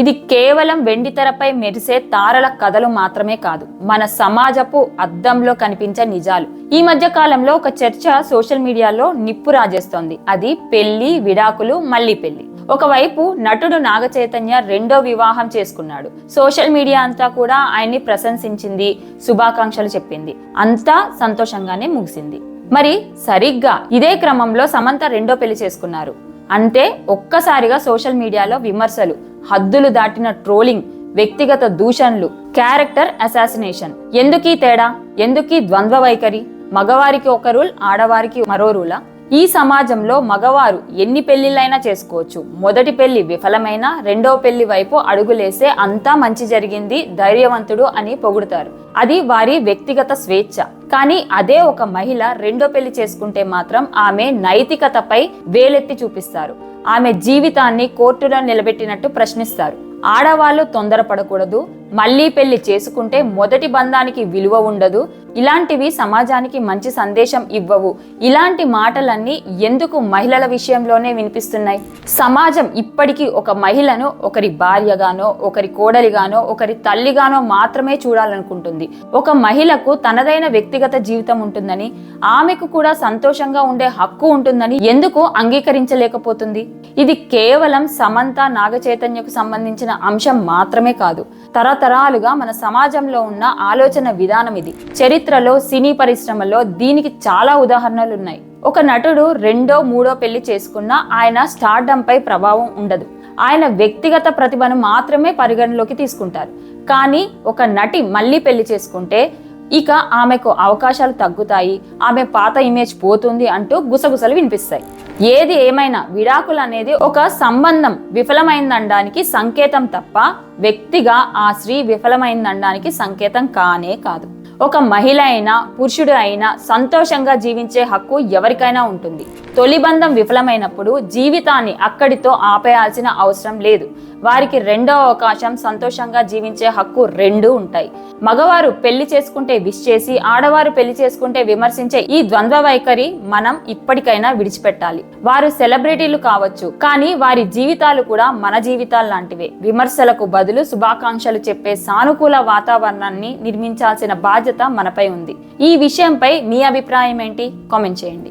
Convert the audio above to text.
ఇది కేవలం వెండితెరపై మెరిసే తారల కథలు మాత్రమే కాదు మన సమాజపు అద్దంలో కనిపించే నిజాలు. ఈ మధ్య కాలంలో ఒక చర్చ సోషల్ మీడియాలో నిప్పు రాజేస్తోంది. అది పెళ్ళి విడాకులు మళ్ళీ పెళ్ళి. ఒకవైపు నటుడు నాగచైతన్య రెండో వివాహం చేసుకున్నాడు. సోషల్ మీడియా అంతా కూడా ఆయన్ని ప్రశంసించింది శుభాకాంక్షలు చెప్పింది. అంతా సంతోషంగానే ముగిసింది. మరి సరిగ్గా ఇదే క్రమంలో సమంత రెండో పెళ్ళి చేసుకున్నారు. అంటే ఒక్కసారిగా సోషల్ మీడియాలో విమర్శలు హద్దులు దాటిన ట్రోలింగ్ వ్యక్తిగత దూషణలు క్యారెక్టర్ అసాసినేషన్. ఎందుకీ తేడా? ఎందుకీ ద్వంద్వ వైఖరి? మగవారికి ఒక రూల్ ఆడవారికి మరో రూలా? ఈ సమాజంలో మగవారు ఎన్ని పెళ్ళిళ్ళైనా చేసుకోవచ్చు. మొదటి పెళ్ళి విఫలమైన రెండో పెళ్ళి వైపు అడుగులేసే అంతా మంచి జరిగింది ధైర్యవంతుడు అని పొగుడుతారు. అది వారి వ్యక్తిగత స్వేచ్ఛ. కానీ అదే ఒక మహిళ రెండో పెళ్ళి చేసుకుంటే మాత్రం ఆమె నైతికతపై వేలెత్తి చూపిస్తారు. ఆమె జీవితాన్ని కోర్టులో నిలబెట్టినట్టు ప్రశ్నిస్తారు. ఆడవాళ్ళు తొందరపడకూడదు మళ్ళీ పెళ్ళి చేసుకుంటే మొదటి బంధానికి విలువ ఉండదు ఇలాంటివి సమాజానికి మంచి సందేశం ఇవ్వవు. ఇలాంటి మాటలన్నీ ఎందుకు మహిళల విషయంలోనే వినిపిస్తున్నాయి? సమాజం ఇప్పటికీ ఒక మహిళను ఒకరి భార్యగానో ఒకరి కోడలిగానో ఒకరి తల్లిగానో మాత్రమే చూడాలనుకుంటుంది. ఒక మహిళకు తనదైన వ్యక్తిగత జీవితం ఉంటుందని ఆమెకు కూడా సంతోషంగా ఉండే హక్కు ఉంటుందని ఎందుకు అంగీకరించలేకపోతుంది? ఇది కేవలం సమంత నాగచైతన్యకు సంబంధించిన సంబంధించిన అంశం మాత్రమే కాదు. తరతరాలుగా మన సమాజంలో ఉన్న ఆలోచన విధానం ఇది. చరిత్రలో సినీ పరిశ్రమలో దీనికి చాలా ఉదాహరణలు ఉన్నాయి ఒక నటుడు రెండో మూడో పెళ్ళి చేసుకున్నా ఆయన స్టార్డమ్ పై ప్రభావం ఉండదు. ఆయన వ్యక్తిగత ప్రతిభను మాత్రమే పరిగణలోకి తీసుకుంటారు. కానీ ఒక నటి మళ్ళీ పెళ్ళి చేసుకుంటే ఇక ఆమెకు అవకాశాలు తగ్గుతాయి ఆమె పాత ఇమేజ్ పోతుంది అంటూ గుసగుసలు వినిపిస్తాయి. ఏది ఏమైనా విడాకులు అనేది ఒక సంబంధం విఫలమైందనడానికి సంకేతం తప్ప వ్యక్తిగా ఆ స్త్రీ విఫలమైందనడానికి సంకేతం కానే కాదు. ఒక మహిళ అయినా పురుషుడు అయినా సంతోషంగా జీవించే హక్కు ఎవరికైనా ఉంటుంది. తొలి బంధం విఫలమైనప్పుడు జీవితాన్ని అక్కడితో ఆపేయాల్సిన అవసరం లేదు. వారికి రెండో అవకాశం సంతోషంగా జీవించే హక్కు రెండు ఉంటాయి. మగవారు పెళ్ళి చేసుకుంటే విష్ చేసి ఆడవారు పెళ్ళి చేసుకుంటే విమర్శించే ఈ ద్వంద్వ వైఖరి మనం ఇప్పటికైనా విడిచిపెట్టాలి. వారు సెలబ్రిటీలు కావచ్చు కానీ వారి జీవితాలు కూడా మన జీవితాలు లాంటివే. విమర్శలకు బదులు శుభాకాంక్షలు చెప్పే సానుకూల వాతావరణాన్ని నిర్మించాల్సిన బాధ్యత మనపై ఉంది. ఈ విషయంపై మీ అభిప్రాయం ఏంటి? కామెంట్ చేయండి.